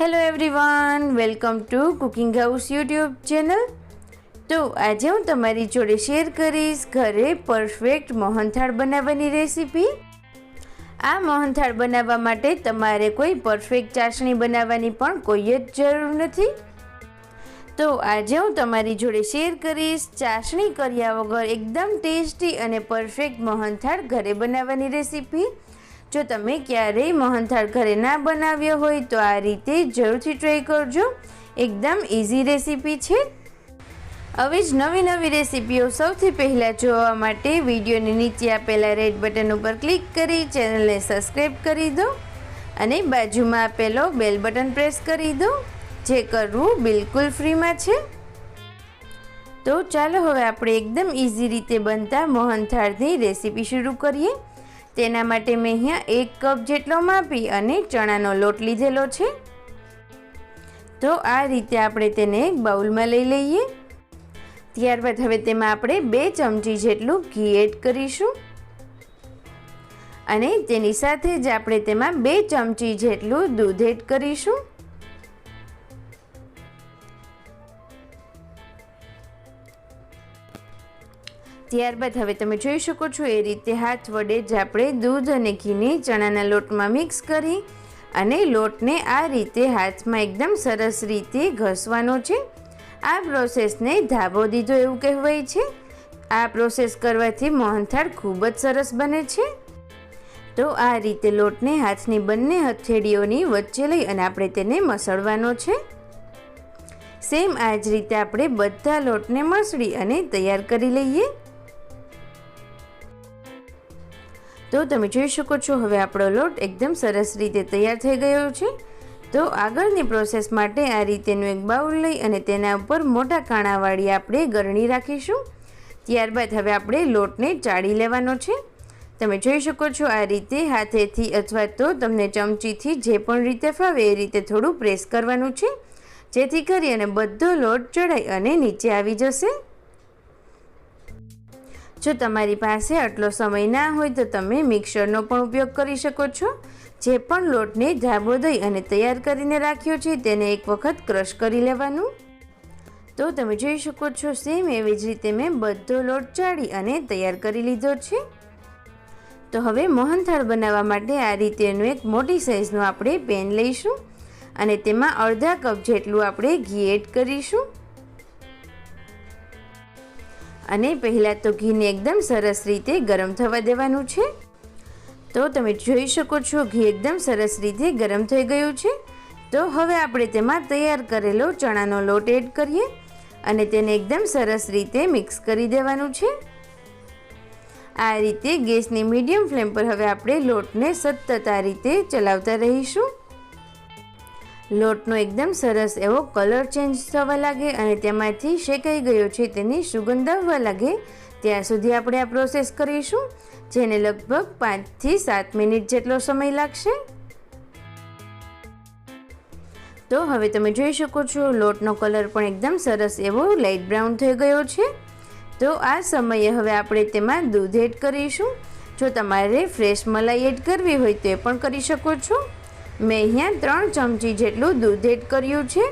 Hello everyone welcome to cooking house YouTube channel તો આજે હું તમારી જોડે શેર કરીશ ઘરે પરફેક્ટ મોહનથાળ બનાવવાની રેસીપી આ મોહનથાળ બનાવવા માટે તમારે કોઈ પરફેક્ટ ચાસણી બનાવવાની પણ કોઈ જ જરૂર નથી. તો આજે હું તમારી જોડે શેર કરીશ ચાસણી કર્યા વગર એકદમ ટેસ્ટી અને પરફેક્ટ મોહનથાળ ઘરે બનાવવાની રેસીપી જો તમે ક્યારેય મોહનથાળ ઘરે ના બનાવ્યો હોય તો આ રીતે જરૂરથી ટ્રાય કરજો. એકદમ ઇઝી રેસીપી છે. હવે જ નવી નવી રેસીપીઓ સૌથી પહેલાં જોવા માટે વિડીયોની નીચે આપેલા રેડ બટન ઉપર ક્લિક કરી ચેનલને સબસ્ક્રાઈબ કરી દો અને બાજુમાં આપેલો બેલ બટન પ્રેસ કરી દો, જે કરવું બિલકુલ ફ્રીમાં છે. તો ચાલો હવે આપણે એકદમ ઇઝી રીતે બનતા મોહનથાળની રેસીપી શરૂ કરીએ. તેના માટે મેં અહીંયા એક કપ જેટલો માપી અને ચણાનો લોટ લીધેલો છે. તો આ રીતે આપણે તેને એક બાઉલમાં લઈ લઈએ. ત્યારબાદ હવે તેમાં આપણે બે ચમચી જેટલું ઘી એડ કરીશું. અને તેની સાથે જ આપણે તેમાં બે ચમચી જેટલું દૂધ એડ કરીશું. ત્યારબાદ હવે તમે જોઈ શકો છો એ રીતે હાથ વડે જ આપણે દૂધ અને ઘીને ચણાના લોટમાં મિક્સ કરી અને લોટને આ રીતે હાથમાં એકદમ સરસ રીતે ઘસવાનો છે. આ પ્રોસેસને ધાબો દીધો એવું કહેવાય છે. આ પ્રોસેસ કરવાથી મોહનથાળ ખૂબ જ સરસ બને છે. તો આ રીતે લોટને હાથની બંને હથેળીઓની વચ્ચે લઈ અને આપણે તેને મસળવાનો છે. સેમ આ જ રીતે આપણે બધા લોટને મસળી અને તૈયાર કરી લઈએ. તો તમે જોઈ શકો છો, હવે આપણો લોટ એકદમ સરસ રીતે તૈયાર થઈ ગયો છે. તો આગળની પ્રોસેસ માટે આ રીતેનું એક બાઉલ લઈ અને તેના ઉપર મોટા કાણાવાળી આપણે ગરણી રાખીશું. ત્યારબાદ હવે આપણે લોટને ચાળી લેવાનો છે. તમે જોઈ શકો છો, આ રીતે હાથેથી અથવા તો તમને ચમચીથી જે પણ રીતે ફાવે એ રીતે થોડું પ્રેસ કરવાનું છે. જેથી કરી અને બધો લોટ ચડાઈ અને નીચે આવી જશે. જો તમારી પાસે આટલો સમય ના હોય તો તમે મિક્સરનો પણ ઉપયોગ કરી શકો છો. જે પણ લોટને ધાબો દઈ અને તૈયાર કરીને રાખ્યો છે તેને એક વખત ક્રશ કરી લેવાનું. તો તમે જોઈ શકો છો, સેમ એવી જ રીતે મેં બધો લોટ ચાળી અને તૈયાર કરી લીધો છે. તો હવે મોહનથાળ બનાવવા માટે આ રીતેનું એક મોટી સાઇઝનું આપણે પેન લઈશું અને તેમાં અડધા કપ જેટલું આપણે ઘી એડ કરીશું. અને પહેલાં તો ઘીને એકદમ સરસ રીતે ગરમ થવા દેવાનું છે. તો તમે જોઈ શકો છો ઘી એકદમ સરસ રીતે ગરમ થઈ ગયું છે. તો હવે આપણે તેમાં તૈયાર કરેલો ચણાનો લોટ એડ કરીએ અને તેને એકદમ સરસ રીતે મિક્સ કરી દેવાનું છે. આ રીતે ગેસની મીડિયમ ફ્લેમ પર હવે આપણે લોટને સતત આ રીતે ચલાવતા રહીશું. લોટનો એકદમ સરસ એવો કલર ચેન્જ થવા લાગે અને તેમાંથી શેકાઈ ગયો છે તેની સુગંધ આવવા લાગે. ત્યાં સુધી આપણે આ પ્રોસેસ કરીશું, જેને લગભગ પાંચથી સાત મિનિટ જેટલો સમય લાગશે. તો હવે તમે જોઈ શકો છો, લોટનો કલર પણ એકદમ સરસ એવો લાઇટ બ્રાઉન થઈ ગયો છે. તો આ સમયે હવે આપણે તેમાં દૂધ એડ કરીશું. જો તમારે ફ્રેશ મલાઈ એડ કરવી હોય તો એ પણ કરી શકો છો. મેં અહીંયા ત્રણ ચમચી જેટલું દૂધ એડ કર્યું છે.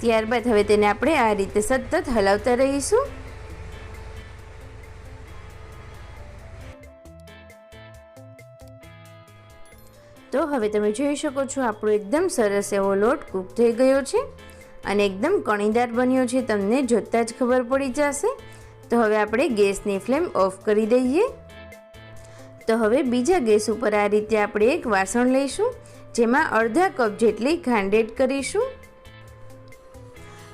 ત્યારબાદ હવે તેને આપણે આ રીતે સતત હલાવતા રહીશું. તો હવે તમે જોઈ શકો છો, આપણો એકદમ સરસ એવો લોટ કૂક થઈ ગયો છે અને એકદમ કણીદાર બન્યો છે. તમને જોતાં જ ખબર પડી જશે. તો હવે આપણે ગેસની ફ્લેમ ઓફ કરી દઈએ. તો હવે બીજા ગેસ ઉપર આ રીતે આપણે એક વાસણ લઈશું, જેમાં અડધા કપ જેટલી ખાંડ કરીશું.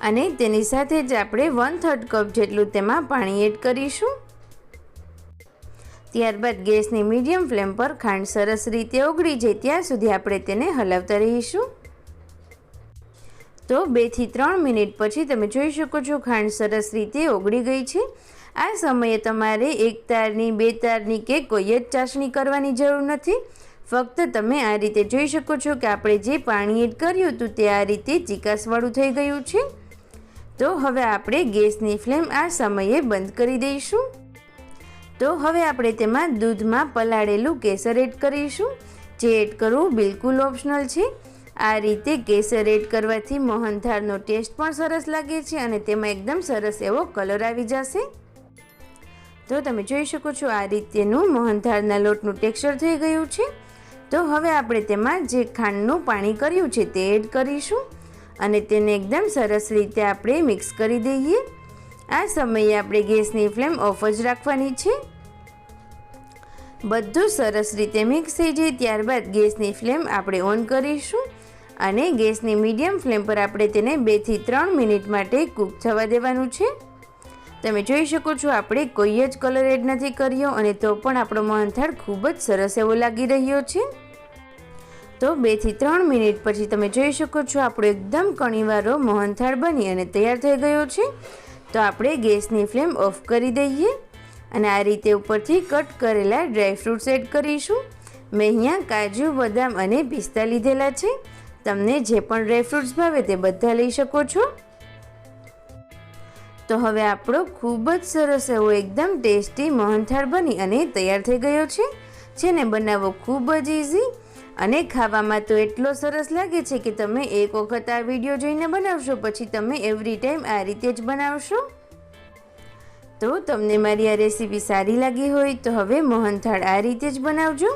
અને તેની સાથે જ આપણે વન થર્ડ કપ જેટલું તેમાં પાણી એડ કરીશું. ત્યારબાદ ગેસની મીડિયમ ફ્લેમ પર ખાંડ સરસ રીતે ઓગળી જાય, ત્યાં સુધી આપણે તેને હલાવતા રહીશું. તો બેથી ત્રણ મિનિટ પછી તમે જોઈ શકો છો ખાંડ સરસ રીતે ઓગળી ગઈ છે. આ સમયે તમારે એક તારની, બે તારની કે કોઈ જ ચાસણી કરવાની જરૂર નથી. ફક્ત તમે આ રીતે જોઈ શકો છો કે આપણે જે પાણી એડ કર્યું હતું તે આ રીતે ચિકાસવાળું થઈ ગયું છે. તો હવે આપણે ગેસની ફ્લેમ આ સમયે બંધ કરી દઈશું. તો હવે આપણે તેમાં દૂધમાં પલાળેલું કેસર એડ કરીશું. જે એડ કરવું બિલકુલ ઓપ્શનલ છે. આ રીતે કેસર એડ કરવાથી મોહનથાળનો ટેસ્ટ પણ સરસ લાગે છે અને તેમાં એકદમ સરસ એવો કલર આવી જશે. તો તમે જોઈ શકો છો આ રીતેનું મોહનથાળના લોટનું ટેક્સચર થઈ ગયું છે. તો હવે આપણે તેમાં જે ખાંડનું પાણી કર્યું છે તે એડ કરીશું અને તેને એકદમ સરસ રીતે આપણે મિક્સ કરી દઈએ. આ સમયે આપણે ગેસની ફ્લેમ ઓફ જ રાખવાની છે. બધું સરસ રીતે મિક્સ થઈ જાય ત્યારબાદ ગેસની ફ્લેમ આપણે ઓન કરીશું અને ગેસની મીડિયમ ફ્લેમ પર આપણે તેને બેથી ત્રણ મિનિટ માટે કૂક થવા દેવાનું છે. તમે જોઈ શકો છો, આપણે કોઈ જ કલર એડ નથી કર્યો અને તો પણ આપણો મોહનથાળ ખૂબ જ સરસ એવો લાગી રહ્યો છે. તો બેથી ત્રણ મિનિટ પછી તમે જોઈ શકો છો, આપણો એકદમ કણીવાળો મોહનથાળ બની અને તૈયાર થઈ ગયો છે. તો આપણે ગેસની ફ્લેમ ઓફ કરી દઈએ અને આ રીતે ઉપરથી કટ કરેલા ડ્રાયફ્રૂટ્સ એડ કરીશું. મેં અહીંયા કાજુ, બદામ અને પિસ્તા લીધેલા છે. તમને જે પણ ડ્રાયફ્રૂટ્સ ભાવે તે બધા લઈ શકો છો. તો હવે આપણો ખૂબ જ સરસ એવો એકદમ ટેસ્ટી મોહનથાળ બની અને તૈયાર થઈ ગયો છે, જેને બનાવવો ખૂબ જ ઇઝી અને ખાવામાં તો એટલો સરસ લાગે છે કે તમે એક વખત આ વીડિયો જોઈને બનાવશો, પછી તમે એવરી ટાઈમ આ રીતે જ બનાવશો. તો તમને મારી આ રેસીપી સારી લાગી હોય તો હવે મોહનથાળ આ રીતે જ બનાવજો.